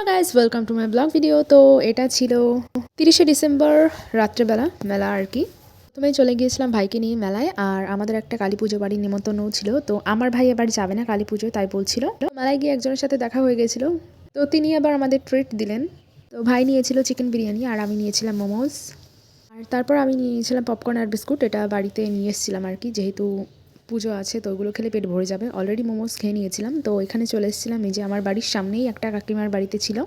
Hello guys welcome to my blog video তো এটা ছিল তিরিশে ডিসেম্বর রাত্রেবেলা মেলা আর কি। প্রথমে চলে গিয়েছিলাম ভাইকে নিয়ে মেলায়, আর আমাদের একটা কালী পুজো বাড়ির নিমন্ত্রণও ছিল। তো আমার ভাই এবার যাবে না কালী পুজো তাই বলছিল। মেলায় গিয়ে একজনের সাথে দেখা হয়ে গেছিল তো তিনি আবার আমাদের ট্রিট দিলেন। তো ভাই নিয়েছিল চিকেন বিরিয়ানি, আর আমি নিয়েছিলাম মোমোস আর তারপর আমি নিয়েছিলাম পপকর্ন আর বিস্কুট এটা বাড়িতে নিয়ে এসেছিলাম আর কি, যেহেতু পুজো আছে, তো ওগুলো খেলে পেট ভরে যাবে। অলরেডি মোমোস খেয়ে নিয়েছিলাম, তো এখানে চলে এসেছিলাম। এই যে আমার বাড়ির সামনেই একটা কাকিমার বাড়িতে ছিল।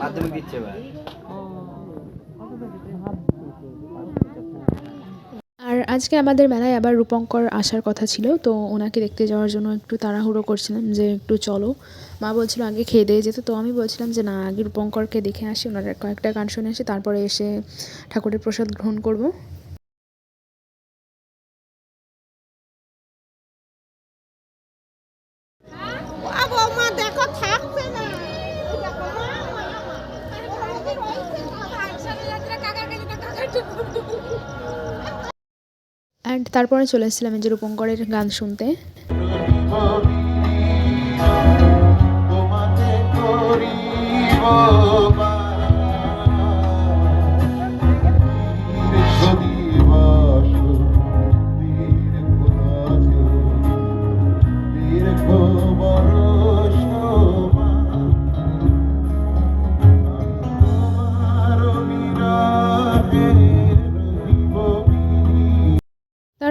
মাধ্যমিক দিচ্ছে এবার আর আজকে আমাদের মেলায় আবার রূপঙ্কর আসার কথা ছিল তো ওনাকে দেখতে যাওয়ার জন্য একটু তাড়াহুড়ো করছিলাম যে একটু চলো। মা বলছিল আগে খেয়ে দিয়ে যেতে তো আমি বলছিলাম যে না আগে রূপঙ্করকে দেখে আসি ওনার কয়েকটা গান শুনে আসি তারপরে এসে ঠাকুরের প্রসাদ গ্রহণ করব। অ্যান্ড তারপরে চলে এসেছিলাম এই যে রূপঙ্করের গান শুনতে।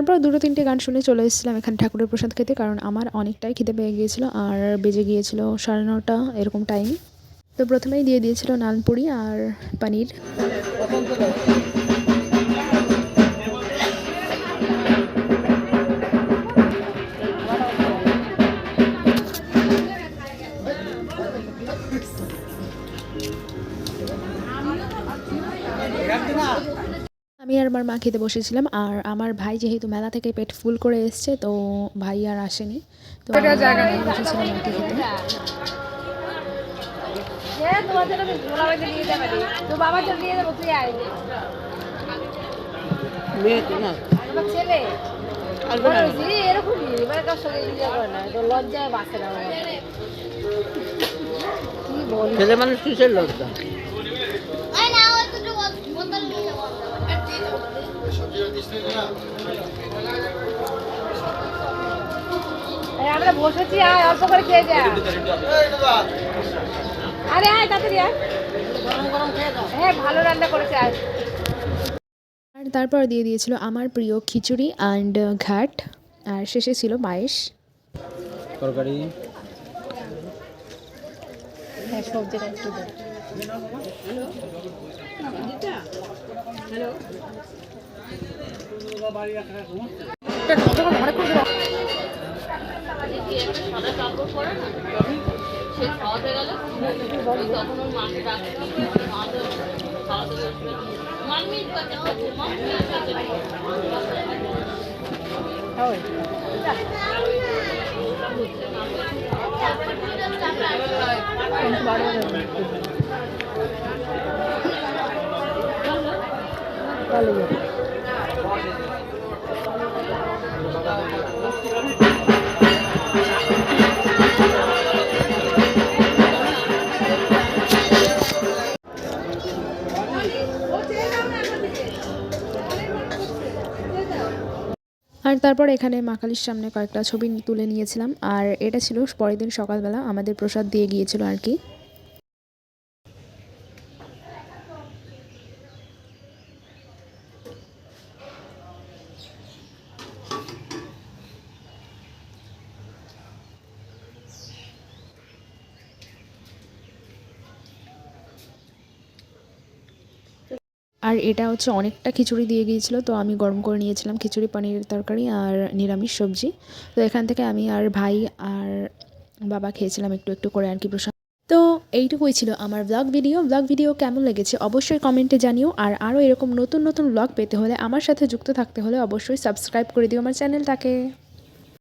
তারপর দুটো তিনটে গান শুনে চলে এসেছিলাম এখানে ঠাকুরের প্রসাদ খেতে, কারণ আমার অনেকটাই খিদে পেয়ে গিয়েছিল আর বেজে গিয়েছিল সাড়ে নটা এরকম টাইম তো প্রথমেই দিয়ে দিয়েছিল নানপুরি আর পানির পনির। আমি আর আমার মা খেতে বসেছিলাম আর আমার ভাই যেহেতু মেলা থেকে পেট ফুল করে এসছে তো ভাই আর আসেনি। তো আমি বসেছিলাম আর কি খেতে। এ, তোমার জন্য আমি ভোলা বাড়িতে নিয়ে যাবে আমরা বসেছি আয় অল্প করে খেয়ে যা। আরে আয় তাড়াতাড়ি আয়। হ্যাঁ ভালো রান্না করেছে আয়। আর তারপর দিয়ে দিয়েছিল আমার প্রিয় খিচুড়ি অ্যান্ড ঘাট। আর শেষে ছিল পায়েস। তরকারি। হ্যাঁ সবজিটা একটু দে আর তারপর এখানে মা কালীর সামনে কয়েকটা ছবি তুলে নিয়েছিলাম। আর এটা ছিল পরের দিন সকালবেলা। আমাদের প্রসাদ দিয়ে গিয়েছিল আর কি। আর এটা হচ্ছে অনেকটা খিচুড়ি দিয়ে গিয়েছিল, তো আমি গরম করে নিয়েছিলাম খিচুড়ি, পনিরের তরকারি আর নিরামিষ সবজি। তো এখান থেকে আমি আর ভাই আর বাবা খেয়েছিলাম একটু একটু করে আর কি প্রসাদ। তো এইটুকুই ছিল আমার ব্লগ ভিডিও ব্লগ ভিডিও কেমন লেগেছে অবশ্যই কমেন্টে জানিও। আর আরও এরকম নতুন নতুন ব্লগ পেতে হলে আমার সাথে যুক্ত থাকতে হলে অবশ্যই সাবস্ক্রাইব করে দিও আমার চ্যানেলটাকে